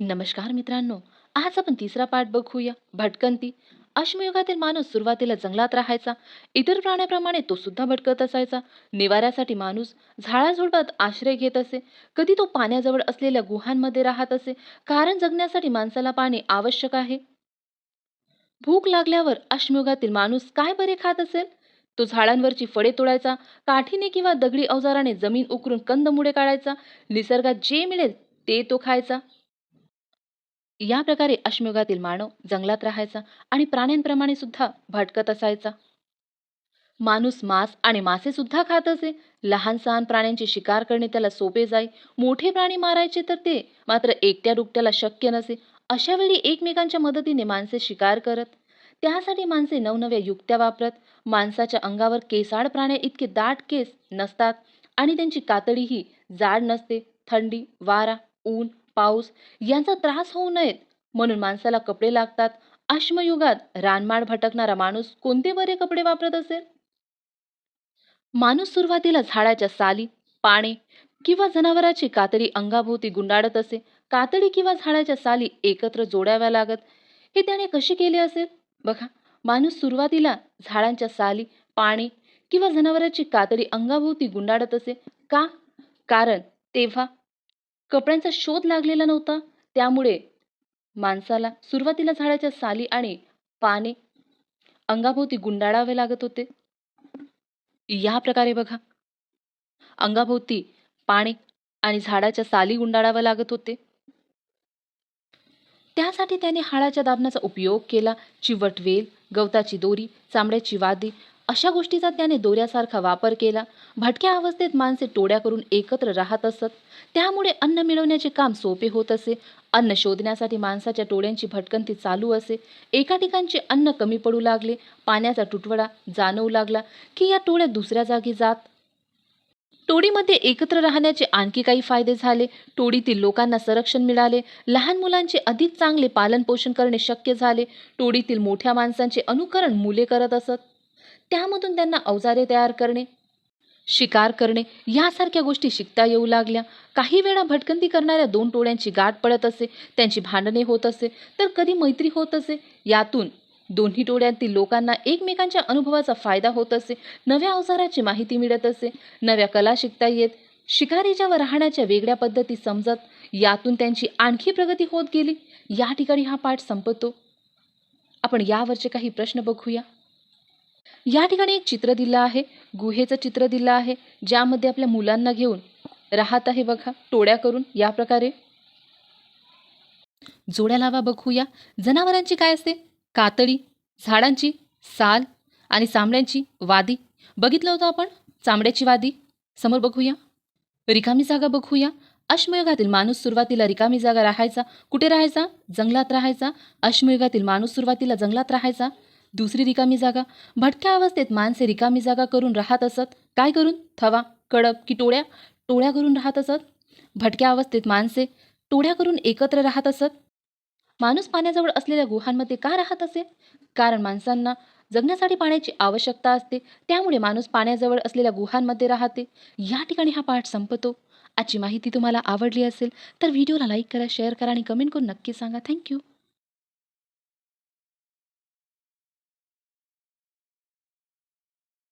नमस्कार मित्रांनो आज आपण तिसरा पाठ बघूया. भटकंती अश्मयुगातील माणूस सुरुवातीला जंगलात राहायचा. इतर प्राण्याप्रमाणे तो सुद्धा भटकत असायचा. निवाऱ्यासाठी माणूस झाडाझुडपात आश्रय घेत असे. कधी तो पाण्याजवळ असलेल्या गुहांमध्ये राहत असे. कारण जगण्यासाठी माणसाला पाणी आवश्यक आहे. भूक लागल्यावर अश्मयुगातील माणूस काय बरे खात असेल? तो झाडांवरची फळे तोडायचा. काठीने किंवा दगडी अवजाराने जमीन उकरून कंदमुळे काढायचा. निसर्गात जे मिळेल ते तो खायचा. या प्रकारे अश्मयुगातील मानव जंगलात राहायचा आणि प्राण्यांप्रमाणे सुद्धा भटकत असायचा. माणूस मांस आणि मासे सुद्धा खात असे. लहान सहान प्राण्यांची शिकार करणे त्याला सोपे जाई. मोठे प्राणी मारायचे तर ते मात्र एकट्या दुकट्याला शक्य नसे. अशा वेळी एकमेकांच्या मदतीने माणसे शिकार करत. त्यासाठी माणसे नवनव्या युक्त्या वापरत. माणसाच्या अंगावर केसाळ प्राण्या इतके दाट केस नसतात आणि त्यांची कातडीही जाड नसते. थंडी वारा ऊन पाऊस यांचा त्रास होऊ नयेत. म्हणून माणसाला कपडे लागतात. अश्मयुगात रानमाड भटकणारा माणूस कोणते बरे कपडे वापरत असेल? माणूस सुरुवातीला झाडाच्या साली पाने किंवा जनावराची कातडी अंगाभोवती गुंडाळत असे. कातडी किंवा झाडाच्या साली एकत्र जोडाव्या लागत. हे त्याने कसे केले असेल? बघा माणूस सुरुवातीला झाडांच्या साली पाने किंवा जनावराची कातडी अंगाभोवती गुंडाळत असे. का? कारण तेव्हा कपड्यांचा शोध लागलेला नव्हता. त्यामुळे माणसाला सुरुवातीला झाडाच्या साली आणि पाने अंगाभोवती गुंडाळावे लागत होते. या प्रकारे बघा. अंगाभोवती पाने आणि झाडाच्या साली गुंडाळाव्या लागत होते. त्यासाठी त्याने हाडाच्या दाबण्याचा उपयोग केला. चिवट वेल गवताची दोरी चामड्याची वादी अशा गोष्टीचा त्याने दोऱ्यासारखा वापर केला. भटक्या अवस्थेत माणसे टोड्या करून एकत्र राहत असत. त्यामुळे अन्न मिळवण्याचे काम सोपे होत असे. अन्न शोधण्यासाठी माणसाच्या टोळ्यांची भटकंती चालू असे. एका ठिकाणचे अन्न कमी पडू लागले. पाण्याचा तुटवडा जाणवू लागला की या टोळ्या दुसऱ्या जागी जात. टोळीमध्ये एकत्र राहण्याचे आणखी काही फायदे झाले. टोळीतील लोकांना संरक्षण मिळाले. लहान मुलांचे अधिक चांगले पालनपोषण करणे शक्य झाले. टोळीतील मोठ्या माणसांचे अनुकरण मुले करत असत. त्यामधून त्यांना अवजारे तयार करणे शिकार करणे यासारख्या गोष्टी शिकता येऊ लागल्या. काही वेळा भटकंती करणाऱ्या दोन टोळ्यांची गाठ पडत असे त्यांची भांडणे होत असे तर कधी मैत्री होत असे. यातून दोन्ही टोळ्यांतील लोकांना एकमेकांच्या अनुभवाचा फायदा होत असे नव्या अवजाराची माहिती मिळत असे नव्या कला शिकता येत शिकारीच्या व राहण्याच्या वेगळ्या पद्धती समजत यातून त्यांची आणखी प्रगती होत गेली. या ठिकाणी हा पाठ संपतो. आपण यावरचे काही प्रश्न बघूया. या ठिकाणी एक चित्र दिलं आहे. गुहेचं चित्र दिलं आहे. ज्यामध्ये आपल्या मुलांना घेऊन राहत आहे बघा. टोळ्या करून या प्रकारे. जोड्या लावा बघूया. जनावरांची काय असते? कातडी झाडांची साल आणि चांबड्यांची वादी. बघितलं होतं आपण? चांबड्याची वादी. समोर बघूया. रिकामी जागा बघूया. अश्मयुगातील माणूस सुरुवातीला रिकामी जागा राहायचा. कुठे राहायचा? जंगलात राहायचा. अश्मयुगातील माणूस सुरुवातीला जंगलात राहायचा. दुसरी रिकामी जागा? भटक्या अवस्थेत माणसे रिकामी जागा करून राहत असत. काय करून? थवा कडप की टोळ्या? टोळ्या करून राहत असत. भटक्या अवस्थेत माणसे टोळ्या करून एकत्र राहत असत. माणूस पाण्याजवळ असलेल्या गुहांमध्ये का राहत असे? कारण माणसांना जगण्यासाठी पाण्याची आवश्यकता असते. त्यामुळे माणूस पाण्याजवळ असलेल्या गुहांमध्ये राहते. या ठिकाणी हा पाठ संपतो. आजची माहिती तुम्हाला आवडली असेल तर व्हिडिओला लाईक करा शेअर करा आणि कमेंट करून नक्की सांगा. थँक्यू.